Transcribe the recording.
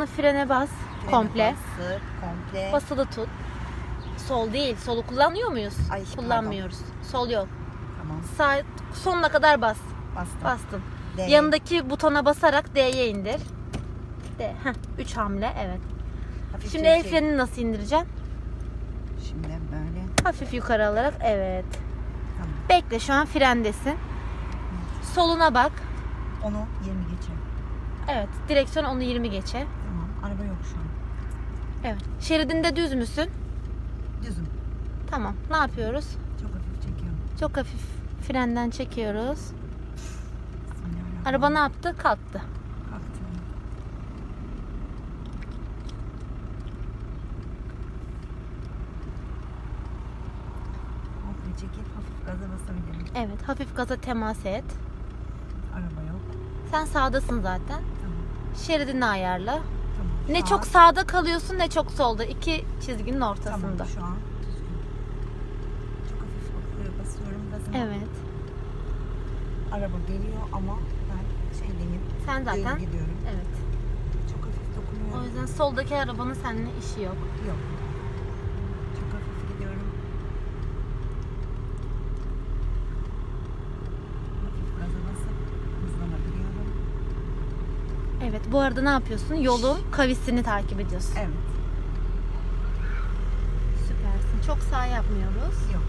ayağını frene bas. Frene komple. bastır, komple. Basılı tut. Sol değil. Solu kullanıyor muyuz? Ay, Kullanmıyoruz. Sol yok. Tamam. Sağ sonuna kadar bas. Bastım. Bastın. D. Yanındaki butona basarak D'ye indir. D. Heh, 3 hamle evet. Hafif Şimdi el frenini nasıl indireceksin? Şimdi böyle. Hafif yukarı alarak evet. Tamam. Bekle şu an frendesin. Soluna bak. Onu 20 geçe. Evet. Direksiyon onu 20 geçe. Tamam. Araba yok şu an. Evet. Şeridinde düz müsün? Düzüm. Tamam. Ne yapıyoruz? Çok hafif çekiyorum. Çok hafif frenden çekiyoruz. Araba ne yaptı? Kalktı. Kalktı. Komple çekip hafif gaza basabilirim. Evet. Hafif gaza temas et. Araba yok. Sen sağdasın zaten. Şeridini ayarla. Tamam. Ne Şu çok an- sağda kalıyorsun ne çok solda. İki çizginin ortasında. Tamam şu an düzgün. Çok hafif bakıyor basıyorum gazıma. Evet. Araba geliyor ama ben şeydeyim. Sen Düz zaten. gidiyorum. Evet. Çok hafif dokunuyor. O yüzden soldaki arabanın seninle işi yok. Yok. Çok hafif gidiyorum. Hafif gaza basıp hızlanabiliyorum. Evet. Bu arada ne yapıyorsun? Yolun kavisini takip ediyorsun. Evet. Süpersin. Çok sağ yapmıyoruz. Yok.